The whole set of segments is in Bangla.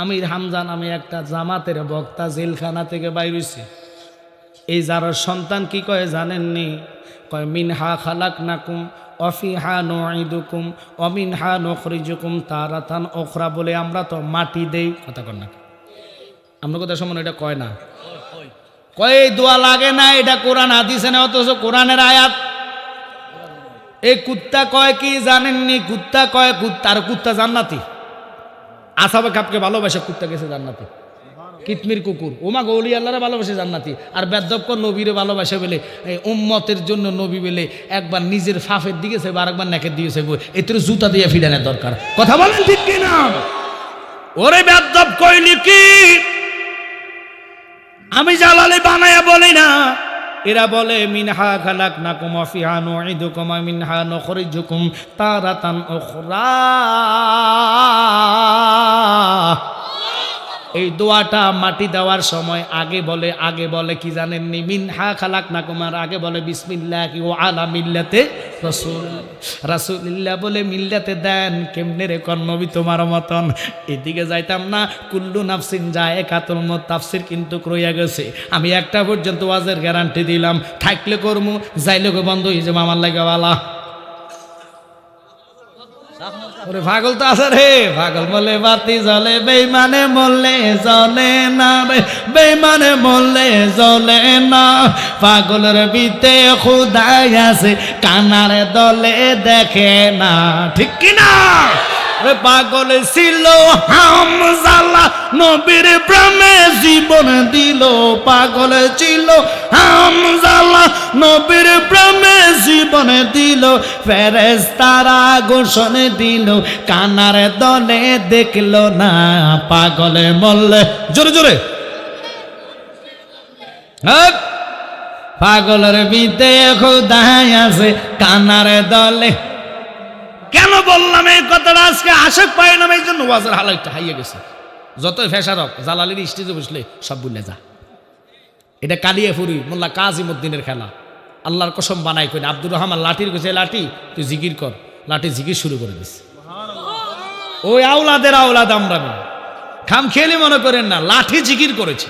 আমির হামজা নামে একটা জামাতের বক্তা জেলখানা থেকে বাইর হইছে। এই যার সন্তান কি কয় জানেননি? কয়, মিনহা খালাক নাকুম অফিহা নঈদুকুম অমিনহা নখরিজুকুম তারাতান ওখরা বলে আমরা তো মাটি দেই। কথা কর না আমরা কথা সমান এটা কয় না? কয় দোয়া লাগে না, এটা কোরআন হাদিসে না অথচ কোরআনের আয়াত। এই কুত্তা কয় কি জানেননি? কুত্তা কয়, কুত্তা, আর কুত্তা জান্নাতি। আসাবে কাপকে ভালোবাসে, কুত্তা গেছে জান্নাতি। কিতমির কুকুর। ওমা গৌলি আল্লাহরে ভালোবাসে জান্নাতি। আর বেদব্য নবীরে ভালোবাসে বলে উম্মতের জন্য নবী বলে, একবার নিজের ফাফের দিকে সেবা আরেকবার নেকের দিকে এতে জুতা দিয়ে ফিরানোর দরকার। কথা বলেন ঠিক কিনা? ওরে বেদব কইলি কি? আমি জালালে বানায়া বলি না। এরা বলে মিনহা খালাক না কুম ফিহা ইদু কুমা মিনহা তারা তান উখরা। এই দোয়াটা মাটি দেওয়ার সময় আগে বলে আগে বলে কি জানেননি মিনহা খালাক না কুমার, আগে বলে বিসমিল্লাহ কি ও আলা মিল্লাতে রসুল। রাসুলিল্লাহ বলে, মিল্লাতে দেন, কেমনে রে কর্ণবি তোমার মতন? এদিকে যাইতাম না, কুল্লু নাফসিন যায় কাতুল মত তাফসির কিন্তু রইয়া গেছে। আমি একটা পর্যন্ত ওয়াজের গ্যারান্টি দিলাম। থাকলে করমু, যাইলে গো বন্ধ যাব আমার লাগে ওরে তো আছে রে। পাগল বলে বাতি জলে বেইমানে মরলে জলে না রে। বেইমানে মরলে জলে না। পাগলের বিতে খুদাই আছে, কানার দলে দেখে না। ঠিক কিনা? না পাগল ছিল। হামজালা নবীর প্রেমে জীবন দিল, পাগল ছিল। হামজালা নবীর প্রেমে জীবন দিল ফেরেস তারা ঘোষণ দিল, কানার দলে দেখল না পাগলে মল্লে জোরে জোরে। হ্যাঁ? পাগলের বিদে খোদায় আছে, কানার দলে কেন বললাম এই কথাটা? আজকে আশেক পাই না, এই জন্য ওয়াজের হালাইটা হাইয়ে গেছে। যতই ফেসারক জালালির স্টেজে বসলে সব বুঝলে যা। এটা কালিয়াফুরি মোল্লা কাজিমুদ্দিনের খেলা। আল্লাহর কসম বানাই করে আব্দুর রহমান লাঠির কাছে লাঠি, তুই জিকির কর। লাঠি জিকির শুরু করে দিস। ওই আওলাদের আওলাদ আমরা। খাম খেলে মনে করেন না, লাঠি জিকির করেছে।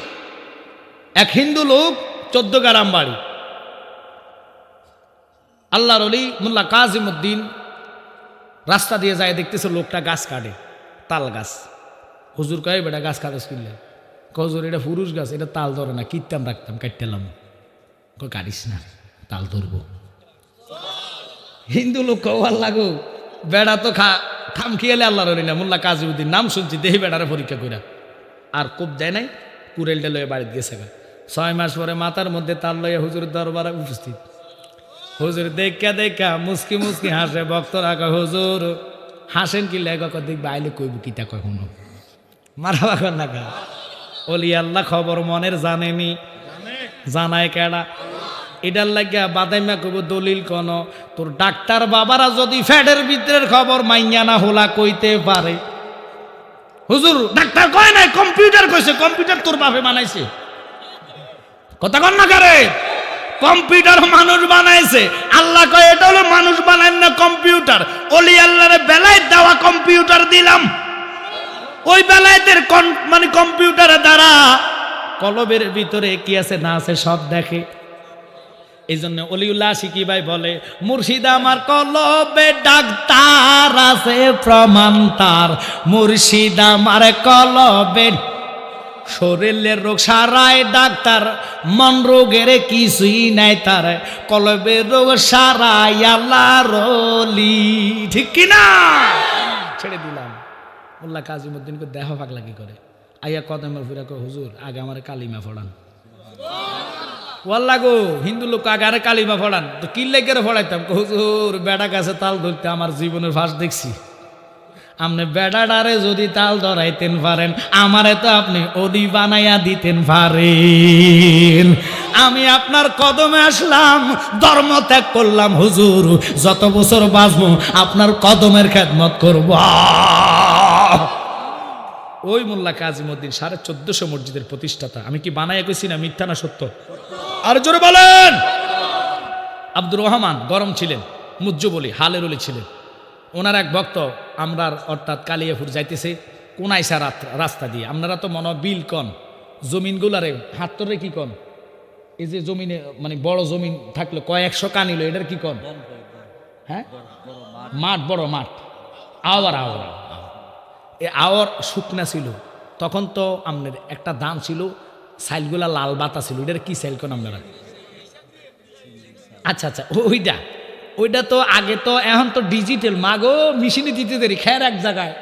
এক হিন্দু লোক, চোদ্দ গ্রাম বাড়ি। আল্লাহর অলি মোল্লা কাজিমুদ্দিন রাস্তা দিয়ে যায়, দেখতেছে লোকটা গাছ কাটে, তাল গাছ। হুজুর কয়ে বেটা গাছ কাটস কিনলে কজুর এটা পুরুষ গাছ, এটা তাল ধরে না কিনতাম রাখতাম কাটতেলাম কই কাটিস না, তাল ধরবো। হিন্দু লোক কওয়ার লাগো বেড়া তো খা খাম খেয়ালে আল্লাহ রলি না, মোল্লা কাজিউদ্দিন, নাম শুনছি, দেহি বেড়ারে পরীক্ষা কইরা। আর কোপ দেয় নাই কুরেলটা লয়ে বাড়িতে গেছে। ছয় মাস পরে মাথার মধ্যে তাল লইয়া হুজুরের দরবারে উপস্থিত। হুজুর দেখা দেখা মুসকি মুসকি হাসে, ভক্তরা কয়, হুজুর, হাসেন কি লেগ? দিক বাইলে কইব কিতা কয় কখনো মারা বাকর না কা অলি আল্লাহ খবর মনের জানেনি। জানায় কেডা, এটার লাগিয়া বাদাইমা কব দলিল কোন, তোর ডাক্তার বাবারা যদি ফ্যাটের ভিতরের খবর মাইয়া না হোলা কইতে পারে। হুজুর, ডাক্তার কয় নাই, কম্পিউটার কইছে, কম্পিউটার তোর বাপে বানাইছে। কথা কন না কারে? কম্পিউটার মানুষ বানাইছে। আল্লাহ কয়, এটা হলো মানুষ বানায় না কম্পিউটার। অলি আল্লাহর বেলায় দেওয়া কম্পিউটার দিলাম। ওই বেলায়েতের মানে কম্পিউটারের দ্বারা কলবের ভিতরে কি আছে না আছে সব দেখে। এই জন্য অলিউল্লাহ শিকি ভাই বলে, মুর্শিদ আমার কলবে ডাক্তার আছে প্রমাণ তার। মুর্শিদ আমার কলবে শরীরের রোগ সারায় ডাক্তার মন রোগের কিছুই নাই তার। কলবের রোগ সারাই আল্লাহ রলি ঠিক কিনা ছেড়ে দিলাম। মোল্লা কাজিমুদ্দিনকে দেহ পাগলা কি করে। আইয়া কদমের ফিরা কয় হুজুর আগে আমার কালিমা পড়ান। ওয়াল্লা গো হিন্দু লোক আগে আরে কালিমা পড়ান। তো কি লেগে পড়াইতাম? কয়, হুজুর বেড়া গাছে তাল ধরতে আমার জীবনের ফাঁস দেখছি। আপনি বেড়াডারে যদি তাল ধরাইতেন পারেন, আমারে তো আপনি অলি বানাইয়া দিতেন পারেন। আমি আপনার কদমে আসলাম, ধর্ম ত্যাগ করলাম, হুজুর, যত বছর বাঁচবো, আপনার কদমের খেদমত করব। ওই মোল্লা কাজিমুদ্দিন, সাড়ে চোদ্দশো মসজিদের প্রতিষ্ঠাতা। আমি কি বানাইয়া কইছি না, মিথ্যা না সত্য? আর জোরে বলেন! আব্দুর রহমান, গরম ছিলেন মুজ্জু বলি হালের ছিলেন। ওনার এক ভক্ত আমরার অর্থাৎ কালিয়াপুর যাইতেছে কোন আইসা রাত- রাস্তা দিয়ে। আপনারা তো মনে বিল কন। জমিনগুলারে হাত তোরে কি কন? এই যে জমিনে মানে বড় জমিন থাকলে কয়েকশো কানিল এটার কি কন? হ্যাঁ? মাঠ, বড় মাঠ। Our our. এ আওয়ার শুকনা ছিল। তখন তো আপনার একটা দাম ছিল, সাইলগুলা লাল বাতা ছিল। এটার কি সাইল কন আপনারা? আচ্ছা আচ্ছা ওইটা। ওইটা তো আগে তো, এখন তো ডিজিটাল মাগো মেশিনে দিতে দেরি খের এক জায়গায়।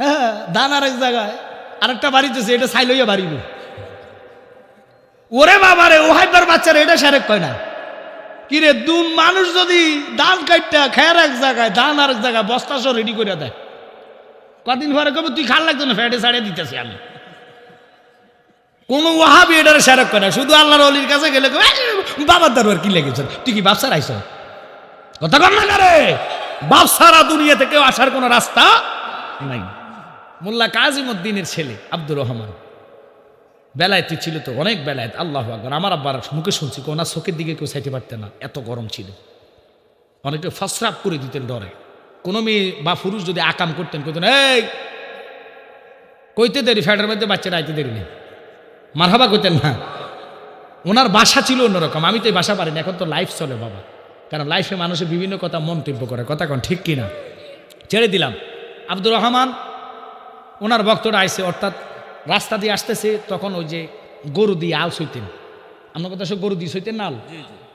হ্যাঁ দান আর এক জায়গায়। আরেকটা বাড়িতেছে এটা সাইল হইয়া বাড়িব। ওরে বাবারে, ও হাইবার বাচ্চারা, এটা সারেক কয় না। কিরে দুন মানুষ যদি ধান কাটটা খের এক জায়গায় ধান আর এক জায়গায়, বস্তা সহ রেডি করে দেয়। কদিন পরে কবে তুই খাল লাগতো না, ফ্যাটে সাড়ে দিতেছি আমি। কোনো ওহাবি এটার করে না। শুধু আল্লাহর অলির কাছে গেলে বাবার দরবার কি লেগেছে? তুই কি ব্যবসার আইস কথা রে ব্যবসারা দুনিয়াতে কেউ আসার কোনো রাস্তা নাই। মোল্লা কাজিমুদ্দিনের ছেলে আব্দুর রহমান। বেলায়েতি ছিল তো, অনেক বেলায়েত, আল্লাহ আকবর। আমার আব্বার মুখে শুনছি ওনার চোখের দিকে কেউ চাইতে পারতেন না, এত গরম ছিল। অনেকে ফসরাপ করে দিতেন ডরে। কোনো মেয়ে বা পুরুষ যদি আকাম করতেন, কইতেন, এই, কইতে দেরি, ফ্যাটের মধ্যে বাচ্চারা আইতে দেরি নেই। মারহাবা কইতেন না। ওনার বাসা ছিল অন্যরকম, আমি তো এই বাসা পারি না এখন তো লাইফ চলে বাবা। কারণ লাইফে মানুষের বিভিন্ন কথা মন্তব্য করে। কথা কোন ঠিক কিনা? ছেড়ে দিলাম। আব্দুর রহমান ওনার ভক্তরা আইসে অর্থাৎ রাস্তা দিয়ে আসতেছে তখন ওই যে গরু দিয়ে আল সইতেন আপনার কথা গরু দিয়ে সইতেন না আল?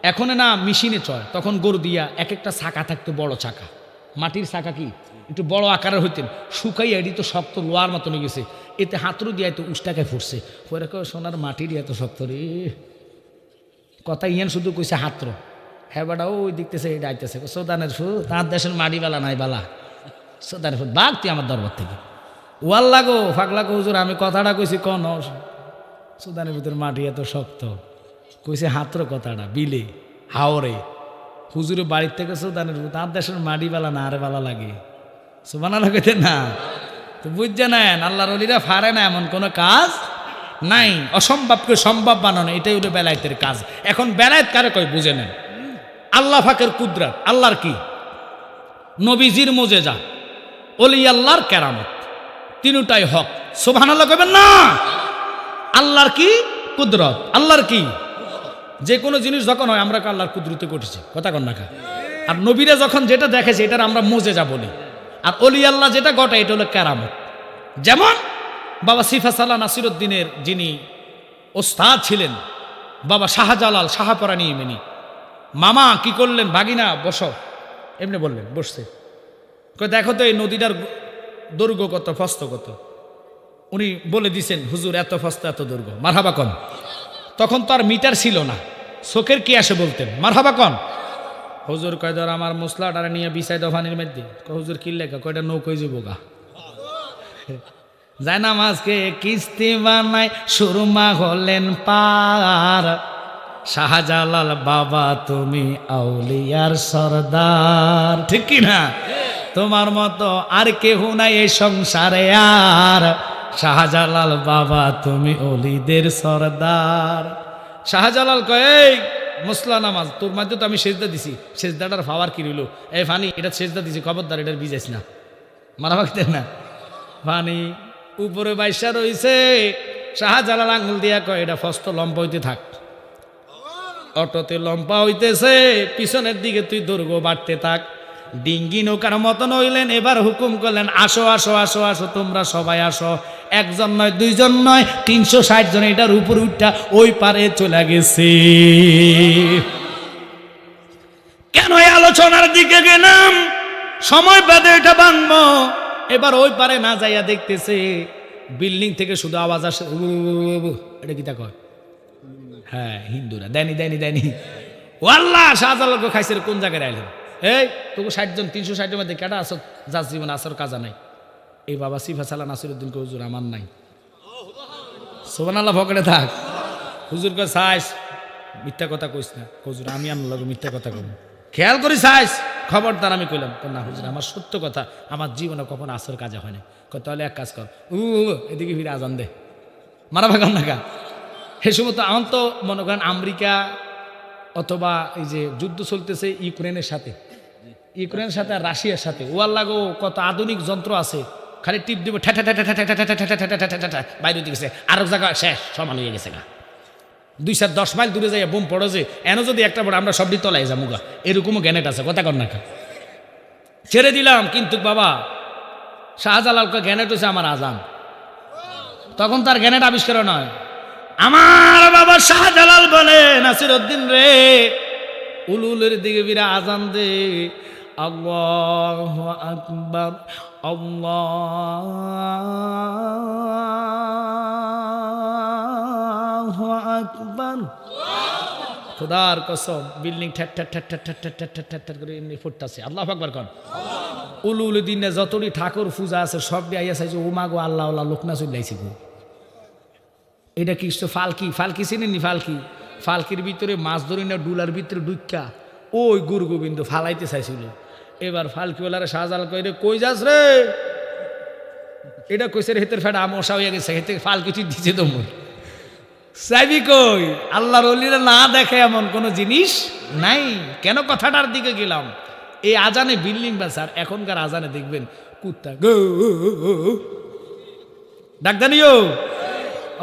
এখন না মেশিনে চয় তখন গরু দিয়া এক একটা চাকা থাকতো বড় চাকা মাটির চাকা কি? একটু বড় আকারের হইতেন। শুকাই এটি তো শক্ত লোয়ার মতন হয়ে গেছে। এতে হাতরু দিয়ে তো উষ্টাকে ফুটছে। পরে কয় সোনার মাটির এত শক্ত রে। কথা ইয়ান শুধু কইছে হাতর হ্যাঁ ওই দেখতেছে এটা আইতেছে। সৌদানের ফু তার দেশের মাটি বালা নাই বালা। সৌদানের ফু বাঘ তুই আমার দরবার থেকে। ওয়াল লাগো ফাঁকলা হুজুর, আমি কথাটা কইছি, কন? সুদানের ভিতরে মাটি এত শক্ত। কইছে, হাতর কথাটা, বিলে, হাওরে। হুজুরে বাড়ির থেকে সুদানের তার দেশের মাটি বালা না, আরে বালা লাগে। সুবানা লাগাইতে না। তো বুঝছে নেন আল্লাহর অলিরা ফারে না, এমন কোনো কাজ নাই। অসম্ভবকে সম্ভব বানানো, এটাই হলো বেলায়েতের কাজ। এখন বেলায়েত কারে কয়, বুঝে নেন? আল্লাহ ফাকের কুদরাত, আল্লাহর কি? নবীজির মোজেজা অলি আল্লাহর কেরামত, তিনটাই হক। সোভান আল্লাহ কবেন না! আল্লাহর কি? কুদরত। আল্লাহর কি? যে কোনো জিনিস যখন হয়, আমরা আল্লাহর কুদরতে ঘটেছি কথা কন নাকা আর নবীরা যখন যেটা দেখেছে, এটার আমরা মোজেজা বলি। আর অলি আল্লাহ যেটা ঘটে এটা হলো কেরামত। যেমন বাবা সিফা সাল্লাহ নাসিরুদ্দিনের যিনি ওস্তাদ ছিলেন, বাবা শাহজালাল শাহপরানি ইমেনি মামা, কি করলেন? ভাগিনা, বসো। এমনি বললেন, বসছে। দেখো তো এই নদীটার দৈর্ঘ্য কত, ফস্ত কত। উনি বলে দিছেন, হুজুর, এত ফস্ত, এত দৈর্ঘ্য মারহাবা কন। তখন তো আর মিটার ছিল না। চোখের কি আসে বলতেন? মারহাবা কন? হুজুর কয়, ধর আমার মশলাটারে নিয়ে বিছাই দফানির মধ্যে। হুজুর, কি লেখা? কয়টা নৌকোয় যাব গা যায় না মাঝকে কিস্তি বানাই সুরমা হলেন পার। শাহজালাল বাবা, তুমি আউলিয়ার সর্দার। ঠিক কি না? তোমার মতো আর কেহ নাই এই সংসারে আর। শাহজালাল বাবা, তুমি অলিদের সর্দার। শাহজালাল কয়, এই, মুসলা নামাজ, তোর মধ্যে তো আমি সেজদা দিছি। সেজদাটার ফাওয়ার কি রইল? এই ফানি, এটা সেজদা দিছি, খবরদার, এটার বিজাইস না। মারা ভাগতেন না? ফানি, উপরে বাইসা রইছে। শাহজালাল আঙ্গুল দিয়া কয়, এটা ফস্ত লম্বা হইতে থাক। অটোতে লম্বা হইতেছে পিছনের দিকে তুই দৈর্ঘ্য বাড়তে থাক ডিঙ্গি নৌকার মতন হইলেন এবার হুকুম করলেন আসো আসো আসো আসো তোমরা সবাই আসো একজন নয় দুইজন নয় তিনশো ষাট জন এটার উপর উঠটা ওই পারে চলে গেছে কেন আলোচনার দিকে গেলাম সময় বাদে এটা বানবো এবার ওই পারে না যাইয়া দেখতেছে বিল্ডিং থেকে শুধু আওয়াজ আসে। এটা কি তা কয় হ্যাঁ হিন্দুরা। দেয়নি দেয়নি দেয়নি ও আল্লাহ শাহজালালকে খাইছে কোন জায়গায় আইলেন এই, তোকে ষাট জন, তিনশো ষাটের মধ্যে কেটা আসো যার জীবন আসর কাজা নাই। এই বাবা সিফা সালা নাসিরুদ্দিন কে হুজুর আমার নাই। সোবান আল্লাহ ভকড়ে থাক। হুজুর কে সাইস, মিথ্যা কথা কইস না। হুজুর, আমি লগে মিথ্যা কথা কব খেয়াল করি সাইস, খবরদার আমি কইলাম। কই না হুজুর, আমার সত্য কথা, আমার জীবনে কখনো আসর কাজে হয় না তাহলে এক কাজ কর। উ এদিকে ফিরে আজান দে। মারা ভাগাম না গা। সে সময় তো মনে করেন আমেরিকা অথবা এই যে যুদ্ধ চলতেছে ইউক্রেনের সাথে ইউক্রেনের সাথে আর রাশিয়ার সাথে ও আল্লাহ গো কত আধুনিক যন্ত্র আছে খালি টিপ দিব বাইরে দিকে গেছে আর জায়গা শেষ সমান হয়ে গেছে গা দুই সাত দশ মাইল দূরে যাই বুম পড়ো যে এন যদি একটা বড় আমরা সবটি তলায় যাব গা এরকমও গ্যানেট আছে কথা কর না। ছেড়ে দিলাম কিন্তু বাবা শাহজালালকে গ্যানেট হচ্ছে আমার আজান তখন তার গ্যানেট আবিষ্কার নয় আমার বাবা শাহজালাল বলে নাসির উদ্দিন রে, উলুলের দিকে বিরা আজান দে। আল্লাহ আকবর আল্লাহ আকবর। খোদার কসম, বিল্ডিং ঠ্যাট ঠ্যাট ঠ্যাট ঠ্যাট ঠ্যাট ঠ্যাট ঠ্যাট ঠ্যাট ঠ্যাট করে এমনি ফুটতাছে। আল্লাহ আকবর কন। উলু উলু দিনে যতটি ঠাকুর পূজা আছে, সব দিয়ে আইয়া চাইছে, ও মাগো আল্লাহ আল্লাহ লোক না চলে গো। এটা কি ফালকি? ফালকি চিনেননি ফালকি? ফালকির ভিতরে মাছ ধরি না, ডুলার ভিতরে ডুক্কা ওই গুরু গোবিন্দ ফালাইতে চাইছিল। এবার ফালকিওয়ালারে শাহজাল কইরে কই যাস রে? এটা কইছে, রে, হেতের ফেটা আমশা হয়ে গেছে, হেতে ফালকি তুই দিছে তো মোর চাইবি কই, আল্লাহর অলিরা না দেখে এমন কোনো জিনিস নাই। কেন কথাটার দিকে গেলাম? এই আজানে বিল্ডিং বা স্যার, এখনকার আজানে দেখবেন, কুত্তা, গো ডাক্তারিও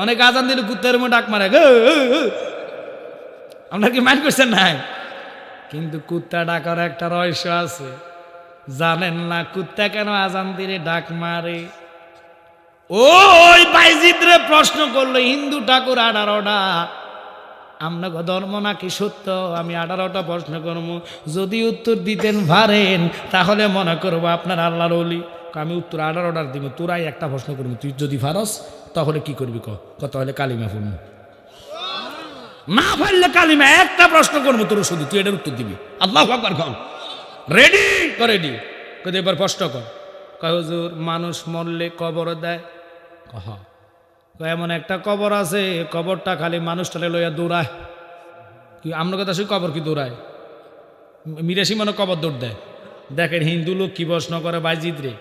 অনেক আজান দিলে কুত্তার মধ্যে ডাক মারে, গো আপনার কি মাইন্ড করছেন নাই কিন্তু কুত্তা ডাকার একটা রহস্য আছে। জানেন না কুত্তা কেন আজান দিলে ডাক মারে? ওই বাইজিদরে প্রশ্ন করল, হিন্দু ঠাকুর আঠারোটা আপনাকে ধর্ম নাকি সত্য? আমি আঠারোটা প্রশ্ন করব। যদি উত্তর দিতেন পারেন, তাহলে মনে করব আপনার আল্লাহর অলি আমি উত্তর আঠারোটার দিব, তোরাই একটা প্রশ্ন করব, তুই যদি ফারস তাহলে কি করবি ক? কালিমা ফুলবো না পারলে কালিমা, একটা প্রশ্ন করব তোর শুধু, তুই এটার উত্তর দিবি। আল্লাহ রেডি কর রেডি কত এবার প্রশ্ন কর। হুজুর, মানুষ মরলে কবর দেয়? কহ এমন একটা কবর আছে, কবরটা খালি মানুষটালে লইয়া দৌড়ায়। কি আমরা কথা সেই কবর কি দৌড়ায়? মিরাশি মানে কবর দৌড় দেয়। দেখেন হিন্দু লোক কি প্রশ্ন করে বাইজিৎ রে।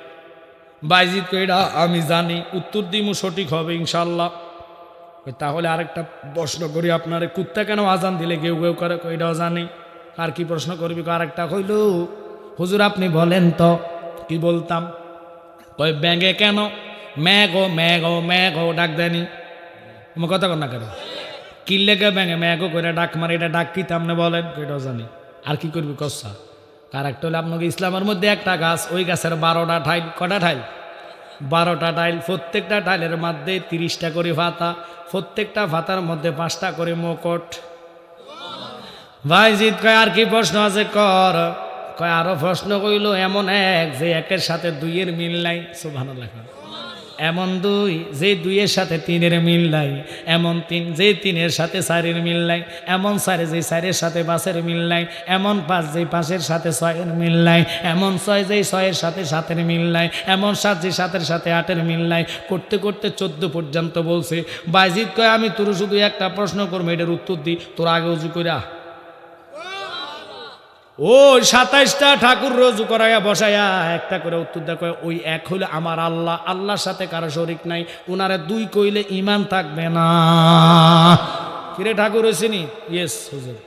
বাইজিৎ কইরা, আমি জানি, উত্তর দিমু সঠিক হবে ইনশাল্লাহ তাহলে আরেকটা প্রশ্ন করি আপনারে, কুত্তা কেন আজান দিলে কেউ কেউ করে? কইটাও জানি। আর কি প্রশ্ন করবি? আরেকটা কইল, হুজুর আপনি বলেন তো। কি বলতাম? কই ব্যাঙ্গে কেন? ম্যাগো ম্যাগো ম্যাগো ডাক দেনি আমার কথা না কেন? কিল্লেকে ব্যাঙ্গে ম্যাগো করে ডাক মারে, এটা ডাক কি তামনে বলেন? এটাও জানি। আর কি করবি কসা আর একটা হলো আপনাকে ইসলামের মধ্যে একটা গাছ, ওই গাছের বারোটা ঠাইল কটা ঠাইল বারোটা টাইল, প্রত্যেকটা টাইলের মধ্যে তিরিশটা করে ভাতা প্রত্যেকটা ভাতার মধ্যে পাঁচটা করে মোকট। ভাই জিত কয়, আর কি প্রশ্ন আছে? কর। কয়, আরও প্রশ্ন কইল, এমন এক যে একের সাথে দুইয়ের মিল নাই। সুবহানাল্লাহ। এমন দুই, যে দুইয়ের সাথে তিনের মিল নাই, এমন তিন, যে তিনের সাথে চারের মিল নাই, এমন চারে যে চারের সাথে পাঁচের মিল নাই, এমন পাঁচ যে পাঁচের সাথে ছয়ের মিল নাই, এমন ছয় যে ছয়ের সাথে সাতের মিল নাই, এমন সাত যে সাতের সাথে আটের মিল নাই। করতে করতে চোদ্দ পর্যন্ত বলছে বাইজিৎ কয়, আমি তোর শুধু একটা প্রশ্ন করব, এটার উত্তর দিই তোর আগে উজু কইরা ওই সাতাইশটা ঠাকুর রজু করাইয়া বসাইয়া একটা করে উত্তর দেখো ওই এক হইলে আমার আল্লাহ, আল্লাহর সাথে কারও শরিক নাই, উনারে দুই কইলে ইমান থাকবে না। কিরে ঠাকুর হয়েছে নি ইয়েস, হুজুর।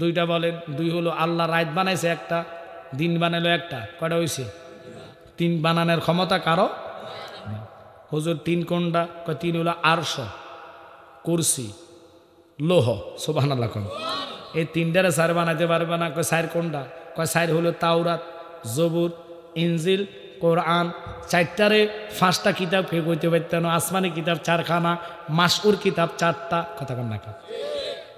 দুইটা বলেন, দুই হলো আল্লাহ রাত বানাইছে একটা, দিন বানাইলো একটা, কয়টা হয়েছে তিন, বানানোর ক্ষমতা কারও? হুজুর, তিন কোনটা? তিন হলো আরশ, কুরসি, লোহ সোবাহ এই তিনটারে সার বানাইতে পারবে না। কয় সার কোনটা? কয় সার হলো তাওরাত, জবুর ইঞ্জিল কোরআন। চারটারে পাঁচটা কিতাব কে কইতে পারতেন আসমানি কিতাব চারখানা মাসুর কিতাব চারটা। কথা কন না।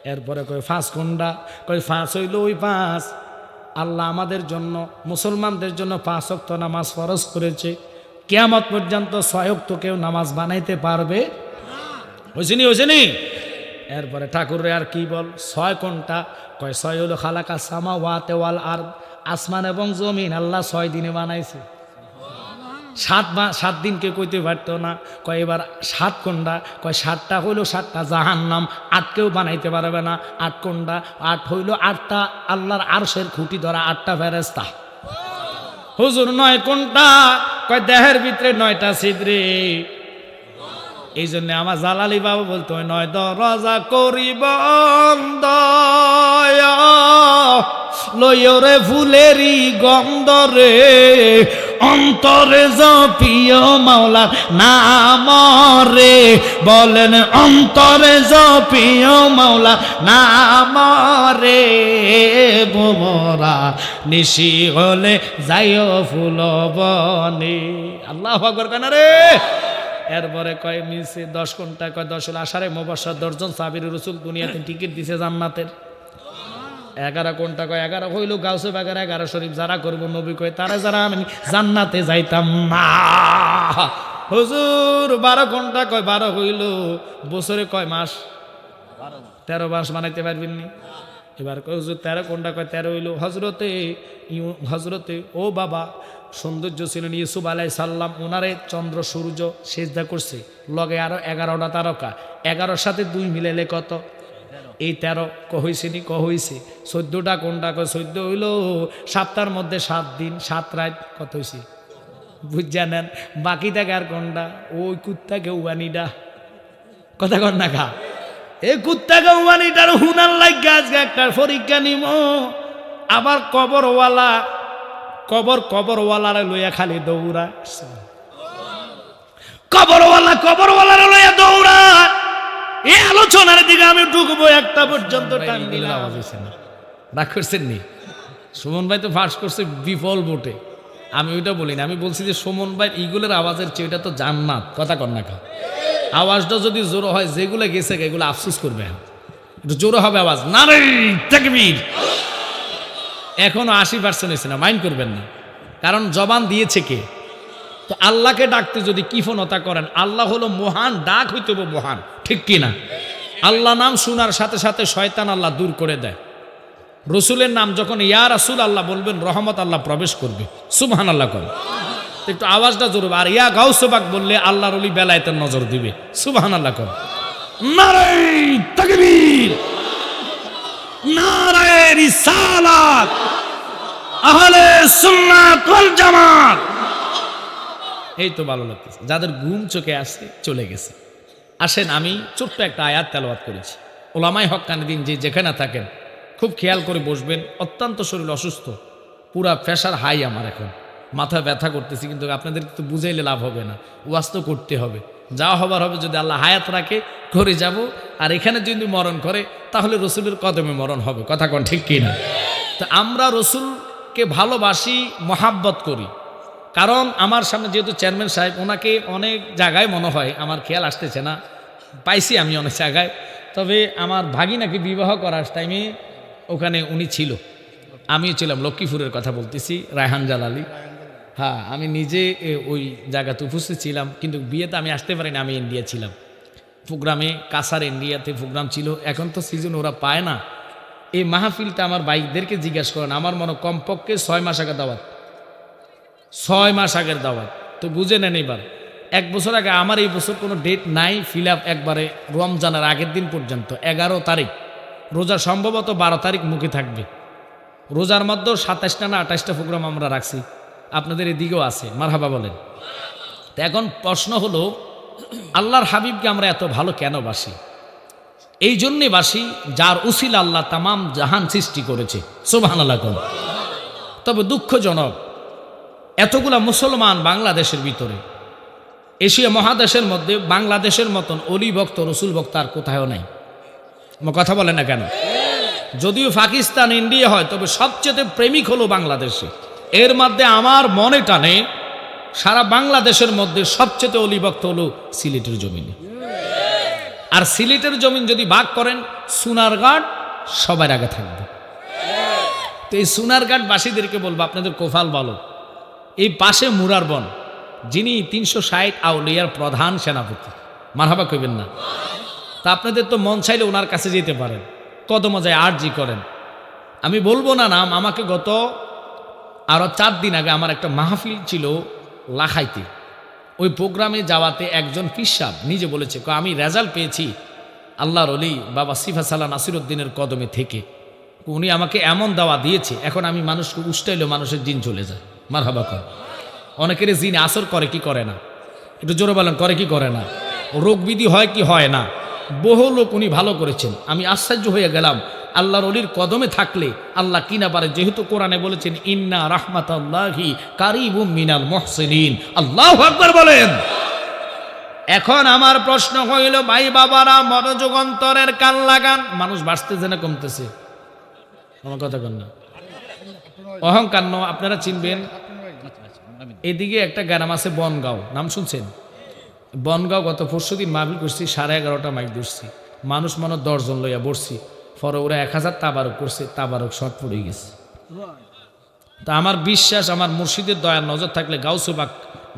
এরপরে কয় ফাঁস কোনটা? কয় ফাঁস হইল ওই পাঁচ। আল্লাহ আমাদের জন্য, মুসলমানদের জন্য পাঁচ অক্ত নামাজ ফরজ করেছে। কেয়ামত পর্যন্ত ছয়ক তো কেউ নামাজ বানাইতে পারবে? হয়েছে নি? হয়েছে নি? এরপরে ঠাকুরে আর কি বল? ছয় কোনটা? কয়, ছয় হলো খালাকা সামা ওয়াতে ওয়াল আর আসমান এবং জমিন আল্লাহ ছয় দিনে বানাইছে। সাত মা সাত দিনকে কইতে পারতো না। কয়, এবার সাত কোনটা? কয়, সাতটা হইল সাতটা জাহান নাম আটকেও বানাইতে পারবে না। আট কোনটা? আট হইল আটটা আল্লাহর আরশের খুঁটি ধরা আটটা ফেরেস্তা হুজুর, নয় কোনটা? কয়, দেহের ভিতরে নয়টা ছিদ্রে। এই জন্য আমার জালালি বাবু বলতো নয় দরজা করিব লয়রে ফুলেরই গন্ধ রে, অন্তরে জপিও মাওলা নাম রে। বলেন, অন্তরে জপিও মাওলা নাম রে বোমরা নিশি হলে যাইও ফুল বনে। আল্লাহ আকবর কেন রে। এরপরে কয় মিছে দশ ঘণ্টা, কয় দশ হলো আষাঢ়ে মোবাসার দশজন সাবির রসুল দুনিয়াতে টিকিট দিছে জান্নাতের। এগারো কোনটা কয়, এগারো হইল গাউসে বাগার, এগারো শরীফ যারা করব নবী কয়, তারা যারা আমি জান্নাতে যাইতাম না। হুজুর, বারো ঘণ্টা কয়, বারো হইল, বছরে কয় মাস? তেরো মাস বানাইতে পারবেন নি? এবার কয়, হুজুর, তেরো কোনটা কয়, তেরো হইল। হজরতে হজরতে ও বাবা সৌন্দর্য ছিলেন ইউসুফ আলাই সাল্লাম ওনারে চন্দ্র, সূর্য সেজদা করছে। লগে আরও এগারোটা তারকা। এগারোর সাথে দুই মিলাইলে কত? এই তেরো। কহইছে নি? কহইছে চোদ্দটা কোনটা? কয় চোদ্দ হইল। সাতটার মধ্যে সাত দিন, সাত রাত কত হয়েছে বুঝা নেন। বাকি থাকে আর কোনটা? ওই কুত্তা কেউ বানিডা কথা কর না খা। এই কুত্তা কেউ বানিটার হুনার লাগে আজকে একটা পরীক্ষা নিম। আবার কবরওয়ালা কবর কবরওয়ালারে লইয়া খালি দৌড়া কবরওয়ালা কবরওয়ালার লইয়া দৌড়া এই আলোচনার দিকে আমি ঢুকবো একটা পর্যন্ত টাইম দিলে আওয়াজ হয়েছে না। রাগ করছেন নি? সুমন ভাই তো ফাঁস করছে বিফল ভোটে। আমি ওইটা বলি না আমি বলছি যে সুমন ভাই ইগুলের আওয়াজের চেয়ে ওটা তো জান্নাত কথা কর না আওয়াজটা যদি জোর হয় যেগুলো গেছে এগুলো আফসোস করবে এখন। একটু জোর হবে আওয়াজ। না রে তাকবীর। এখনও আশি পার্সেন্ট হয়েছে না মাইন্ড করবেন না। কারণ জবান দিয়েছে কে? তো আল্লাহকে ডাকতে যদি কিফনতা করেন, আল্লাহ হলো মহান, ডাক হইতে মহান। ঠিক কি না? আল্লাহ নাম শোনার সাথে সাথে শয়তান আল্লাহ দূর করে দেয়। রসুলের নাম যখন ইয়া রাসুল আল্লাহ বলবেন, রহমত আল্লাহ প্রবেশ করবে। সুবহান আল্লাহ করে একটু আওয়াজটা জোর আর ইয়া গাউসবাক বললে আল্লাহর অলি বেলায়েতের নজর দিবে। সুবহান আল্লাহ করে রিসালাত। আহলে সুন্নাত ওয়াল জামাত। এই তো ভালো লাগতেছে। যাদের ঘুম চোখে আসছে, চলে গেছে। আসেন, আমি ছোট্ট একটা আয়াত তেলাওয়াত করেছি। ওলামাই হকানি দিন যে যেখানে থাকেন, খুব খেয়াল করে বসবেন। অত্যন্ত শরীর অসুস্থ। পুরা প্রেশার হাই আমার এখন। মাথা ব্যথা করতেছি, কিন্তু আপনাদের তো বুঝাইলে লাভ হবে না। ওয়াজ তো করতে হবে। যা হবার হবে যদি আল্লাহ হায়াত রাখে করে যাব। আর এখানে যদি মরণ করে, তাহলে রসুলের কদমে মরণ হবে। কথা কোন ঠিক কিনা? তো আমরা রসুলকে ভালোবাসি, মহাব্বত করি। কারণ আমার সামনে যেহেতু চেয়ারম্যান সাহেব, ওনাকে অনেক জায়গায় মনে হয়, আমার খেয়াল আসতেছে না। পাইছি আমি অনেক জায়গায়। তবে আমার ভাগিনাকে বিবাহ করার টাইমে ওখানে উনি ছিল। আমিও ছিলাম, লক্ষ্মীপুরের কথা বলতেছি, রায়হান জালালি। হ্যাঁ আমি নিজে ওই জায়গাতে উপস্থিত ছিলাম, কিন্তু বিয়েতে আমি আসতে পারিনি, আমি ইন্ডিয়া ছিলাম। প্রোগ্রামে, কাসার ইন্ডিয়াতে প্রোগ্রাম ছিল, এখন তো সিজন ওরা পায় না। এই মাহফিলটা আমার বাইকদেরকে জিজ্ঞাসা করেন, আমার মনে কমপক্ষে ছয় মাস আগে দাওয়াত। ছয় মাস আগের দাওয়াত, তো বুঝে নেন এবার। এক বছর আগে আমার এই বছর কোনো ডেট নাই ফিল আপ একবারে রমজানের আগের দিন পর্যন্ত, এগারো তারিখ। রোজা সম্ভবত বারো তারিখ মুখে থাকবে। রোজার মধ্যে সাতাশটা না আঠাশটা প্রোগ্রাম আমরা রাখছি। আপনাদের এদিকেও আছে, মারহাবা বলেন। তো এখন প্রশ্ন হলো, আল্লাহর হাবিবকে আমরা এত ভালো কেন বাসি? এই জন্যে বাসি যার উসিল আল্লাহ তামাম জাহান সৃষ্টি করেছে সোবাহান আল্লাহ তবে দুঃখজনক, এতগুলা মুসলমান বাংলাদেশের ভিতরে, এশিয়া মহাদেশের মধ্যে বাংলাদেশের মতন অলি ভক্ত, রসুল ভক্ত আর কোথাও নাই। কথা বলে না কেন? যদিও পাকিস্তান, ইন্ডিয়া হয়, তবে সবচেয়ে প্রেমিক হলো বাংলাদেশে। এর মধ্যে আমার মনে টানে সারা বাংলাদেশের মধ্যে সবচেয়ে অলিভক্ত হলো সিলেটের জমিনে। আর সিলেটের জমিন যদি ভাগ করেন সুনারঘাট সবার আগে থাকবে। তো এই সুনারঘাট বাসীদেরকে বলব, আপনাদের কোফাল বলো। এই পাশে মুরার বন, যিনি তিনশো ষাট আউলিয়ার প্রধান সেনাপতি। মারহাবা কইবেন না। তা আপনাদের তো মন চাইলে ওনার কাছে যেতে পারেন। কত মজায় আর্জি করেন। আমি বলব না নাম, আমাকে গত আরও চার দিন আগে আমার একটা মাহফিল ছিল লাখাইতে। ওই প্রোগ্রামে যাওয়াতে একজন পিসাব নিজে বলেছে "কয়, আমি রেজাল্ট পেয়েছি আল্লাহর অলি বাবা সিফা সাল্লাহ নাসিরুদ্দিনের কদমে থেকে। উনি আমাকে এমন দাওয়া দিয়েছে এখন আমি মানুষকে উষ্টাইলেও মানুষের জিন চলে যায়। মার হাবা কর। অনেকের জিন আসর করে কি করে না? একটু জোরে বলেন করে কি করে না? রোগ বিধি হয় কি হয় না? বহু লোক উনি ভালো করেছেন। আমি আশ্চর্য হয়ে গেলাম আল্লাহর অলির কদমে থাকলে আল্লাহ কি না পারে যেহেতু কোরআনে বলেছেন, ইন্না রাহমাতাল্লাহি কারিবুম মিনাল মুহসিনিন। আল্লাহু আকবার বলেন। এখন আমার প্রশ্ন হইল, ভাই বাবারা, মনোযোগ অন্তরের কান লাগান। মানুষ বাঁচতেছে না কমতেছে? আমার কথা কন না। অহংকার ন আপনারা চিনবেন। এদিকে একটা গ্রাম আছে বনগাঁও, নাম শুনছেন? বনগাঁও গত পরশু দিন মাহফিল করছি, সাড়ে এগারোটা মাইক ধরছি মানুষ মনে হয় দশজন লইয়া বসছি। পরে ওরা এক হাজার তাবারক করছে, তাবারক শর্ট পড়ে গেছে। তা আমার বিশ্বাস, আমার মুর্শিদের দয়ার নজর থাকলে গাউসেবাক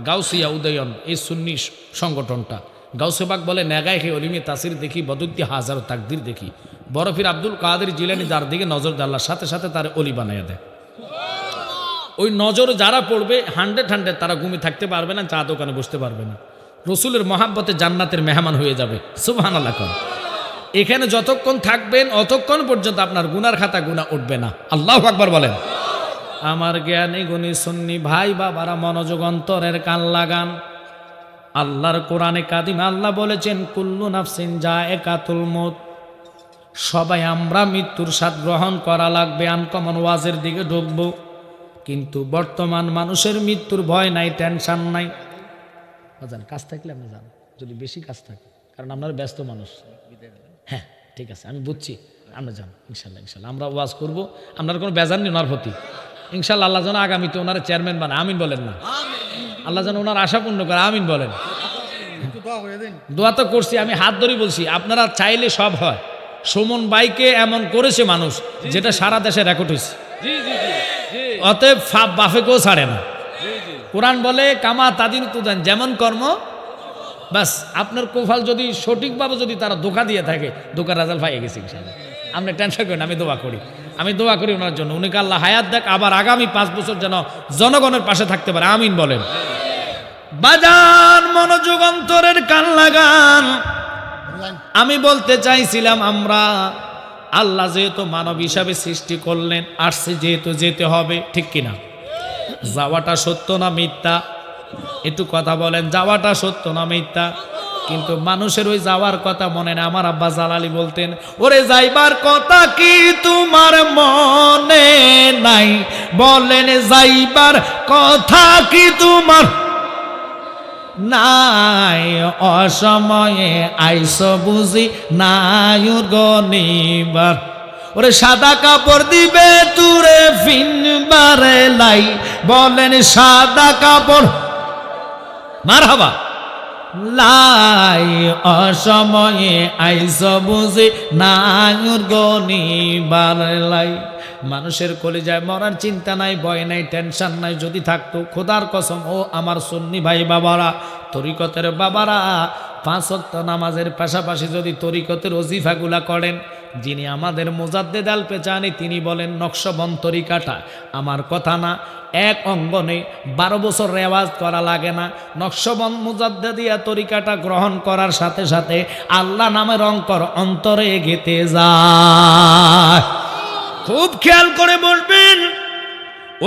গাউসিয়া উদয়ন এই সুন্নি সংগঠনটা গাউসেবাক বলে নেগায় হে অলিমে তাসির দেখি বদুদ্দি হাজার তাকদির দেখি। বরফির আব্দুল কাদের জিলানি যার দিকে নজর দেওয়ার সাথে সাথে তার অলি বানাইয়া দেয়। ওই নজর যারা পড়বে, হান্ড্রেড হান্ড্রেড তারা ঘুমিয়ে থাকতে পারবে না, চা দোকানে বসতে পারবে না। রসুলের মহাব্বতে জান্নাতের মেহমান হয়ে যাবে। সুবহান আল্লাহ কর। এখানে যতক্ষণ থাকবেন, অতক্ষণ পর্যন্ত আপনার গুনার খাতা গুণা উঠবে না। আল্লাহ আকবার বলেন। আমার জ্ঞানী, গুণী, সুন্নি ভাই, বাবারা মনোযোগ অন্তরের কান লাগান। আল্লাহর কোরআনে কাদিম আল্লাহ বলেছেন, কুল্লু নাফসিন যা একাতুল মত সবাই আমরা মৃত্যুর স্বাদ গ্রহণ করা লাগবে, আনকমন ওয়াজের দিকে ঢুকবো। কিন্তু বর্তমান মানুষের মৃত্যুর ভয় নাই, টেনশন নাই। জান কাজ থাকলে আপনি যান, যদি বেশি কাজ থাকে। কারণ আপনার ব্যস্ত মানুষ। হ্যাঁ ঠিক আছে আমি বুঝছি আমরা যান ইনশাল্লাহ ইনশাল্লাহ আমরা ওয়াজ করব আপনার কোনো বেজার নেই ওনার প্রতি। ইনশাল্লাহ আল্লাহ যেন আগামীতে ওনার চেয়ারম্যান বানায় আমিন বলেন না। আল্লাহ যেন ওনার আশা পূর্ণ করে আমিন বলেন। দোয়া তো করছি আমি হাত ধরে বলছি আপনারা চাইলে সব হয়। সুমন বাইকে এমন করেছে মানুষ যেটা সারা দেশে রেকর্ড হয়েছে। অতএব বাফেকেও ছাড়ে না। কোরআন বলে কামা তাদিন তুদান যেমন কর্ম বাস, আপনার কোফাল যদি সঠিকভাবে যদি তারা ধোকা দিয়ে থাকে ধোকার রাজাল পাইয়ে গেছে ইনশাল্লাহ আপনি টেনশন করেন আমি দোয়া করি। আমি দোয়া করি ওনার জন্য। উনি আল্লাহ হায়াত দেখ, আবার আগামী পাঁচ বছর যেন জনগণের পাশে থাকতে পারে। আমিন বলেন। বাজান মনোযোগ অন্তরের কান লাগান। আমি বলতে চাইছিলাম আমরা, আল্লাহ যেহেতু মানব হিসাবে সৃষ্টি করলেন আসছে যেহেতু যেতে হবে, ঠিক কিনা? যাওয়াটা সত্য না মিথ্যা? একটু কথা বলেন, যাওয়াটা সত্য না মিথ্যা? কিন্তু মানুষের ওই যাওয়ার কথা মনে না আমার আব্বা জালালি বলতেন, ওরে যাইবার কথা কি তোমার মনে নাই? বলেন, যাইবার কথা কি তোমার নাই? অসময়ে আইস বুঝি নাই গনিবার ওরে সাদা কাপড় দিবে তুরে ফিনবারে লাই। বলেন, সাদা কাপড় মার হাবা লাই অসময়ে আইস বুঝি নাই মানুষের যায় মরার চিন্তা নাই, ভয় নাই, টেনশন নাই, যদি থাকতো খোদার কসম, ও আমার সন্নি ভাই বাবারা, তরিকতের বাবারা পাঁচ ওয়াক্ত নামাজের পাশাপাশি যদি তরিকতের অজিফাগুলা করেন, যিনি আমাদের মোজাদ্দেদ আল পেচানি, তিনি বলেন, নকশবন তরিকাটা আমার কথা না। এক অঙ্গনে বারো বছর রেওয়াজ করা লাগে না। নকশবন মুজাদ্দিয়া তরিকাটা গ্রহণ করার সাথে সাথে আল্লাহ নামের অঙ্কর অন্তরে গেতে যায়। খুব খেয়াল করে বলবেন,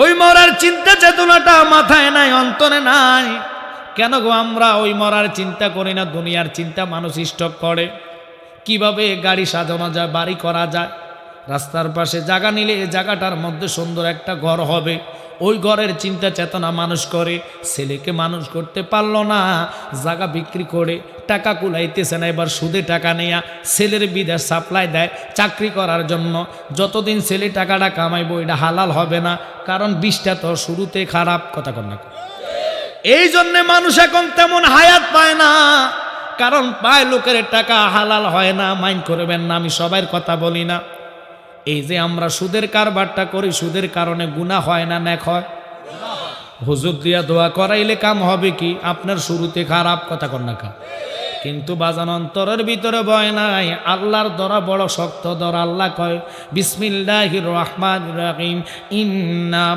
ওই মরার চিন্তা চেতনাটা মাথায় নাই, অন্তরে নাই। কেন গো আমরা ওই মরার চিন্তা করি না? দুনিয়ার চিন্তা মানুষ স্টক করে। কীভাবে গাড়ি সাজানো যায়, বাড়ি করা যায়? রাস্তার পাশে জায়গা নিলে এই জায়গাটার মধ্যে সুন্দর একটা ঘর হবে। ওই ঘরের চিন্তা চেতনা মানুষ করে। ছেলেকে মানুষ করতে পারল না, জায়গা বিক্রি করে, টাকা কুলাইতেছে না, এবার সুদে টাকা নেয়া। ছেলের বিদেশ সাপ্লাই দেয় চাকরি করার জন্য। যতদিন ছেলে টাকাটা কামাইবো, এটা হালাল হবে না। কারণ বিষটা তো শুরুতে খারাপ, কথা না এই জন্যে মানুষ এখন তেমন হায়াত পায় না। কারণ পায় লোকের টাকা হালাল হয় না, মাইন্ড করবেন না, আমি সবার কথা বলি না। এই যে আমরা সুদের কারবারটা করি, সুদের কারণে গুণা হয় না ন্যাক হয়? হুজুর দিয়া দোয়া করাইলে কাম হবে কি? আপনার শুরুতে খারাপ, কথা কন্যা কা কিন্তু বাজান অন্তরের ভিতরে ভয় নাই। আল্লাহর দরা বড় শক্ত দর আল্লাহ কয়, বিসমিল্লাহির রহমান রহিম, ইন্না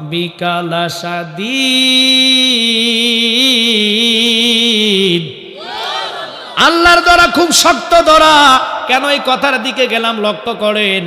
বিকালা আল্লাহর দরা খুব শক্ত দরা কেন এই কথার দিকে গেলাম, লক্ষ্য করেন।